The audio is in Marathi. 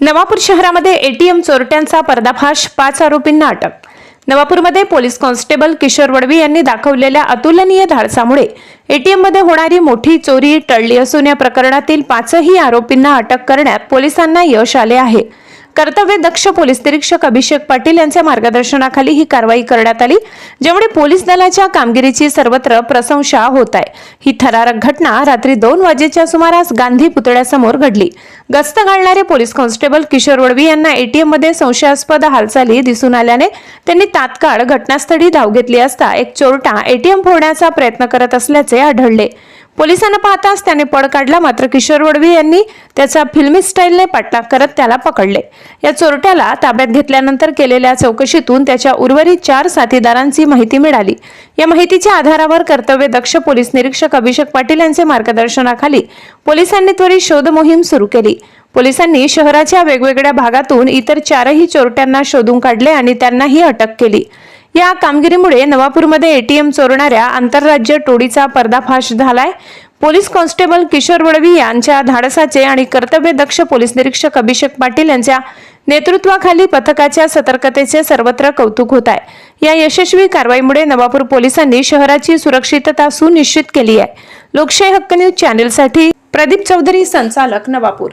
नवापूर शहरामध्ये एटीएम चोरट्यांचा पर्दाफाश पाच आरोपींना अटक. नवापूरमध्ये पोलीस कॉन्स्टेबल किशोर वडवी यांनी दाखवलेल्या अतुलनीय धाडसामुळे एटीएममध्ये होणारी मोठी चोरी टळली असून या प्रकरणातील पाचही आरोपींना अटक करण्यात पोलिसांना यश आले आहे. कर्तव्य दक्ष पोलीस निरीक्षक अभिषेक पाटील यांच्या मार्गदर्शनाखाली ही कारवाई करण्यात आली ज्यामुळे पोलीस दलाच्या कामगिरीची सर्वत्र प्रशंसा होत आहे. ही थरारक घटना रात्री दोन वाजेच्या सुमारास गांधी पुतळ्यासमोर घडली. गस्त घालणारे पोलीस कॉन्स्टेबल किशोर वडवी यांना एटीएममध्ये संशयास्पद हालचाली दिसून आल्याने त्यांनी तात्काळ घटनास्थळी धाव घेतली असता एक चोरटा एटीएम फोडण्याचा प्रयत्न करत असल्याचे आढळले. पोलिसांना पाहताच त्याने पळ काढला. मात्र किशोर वडवी यांनी त्याचा फिल्मी स्टाईलने पाठलाग करत त्याला पकडले. या चोरट्याला ताब्यात घेतल्यानंतर केलेल्या चौकशीतून त्याच्या उर्वरित चार साथीदारांची माहिती मिळाली. या माहितीच्या आधारावर कर्तव्य दक्ष पोलीस निरीक्षक अभिषेक पाटील यांचे मार्गदर्शनाखाली पोलिसांनी त्वरित शोध मोहीम सुरू केली. पोलिसांनी शहराच्या वेगवेगळ्या भागातून इतर चारही चोरट्यांना शोधून काढले आणि त्यांनाही अटक केली. या कामगिरीमुळे नवापूरमध्ये एटीएम चोरणाऱ्या आंतरराज्य टोळीचा पर्दाफाश झालाय. पोलीस कॉन्स्टेबल किशोर वडवी यांच्या धाडसाचे आणि कर्तव्यदक्ष पोलीस निरीक्षक अभिषेक पाटील यांच्या नेतृत्वाखाली पथकाच्या सतर्कतेचे सर्वत्र कौतुक होत आहे. या यशस्वी कारवाईमुळे नवापूर पोलिसांनी शहराची सुरक्षितता सुनिश्चित केली आहे. लोकशाही हक्क न्यूज चॅनेलसाठी प्रदीप चौधरी संचालक नवापूर.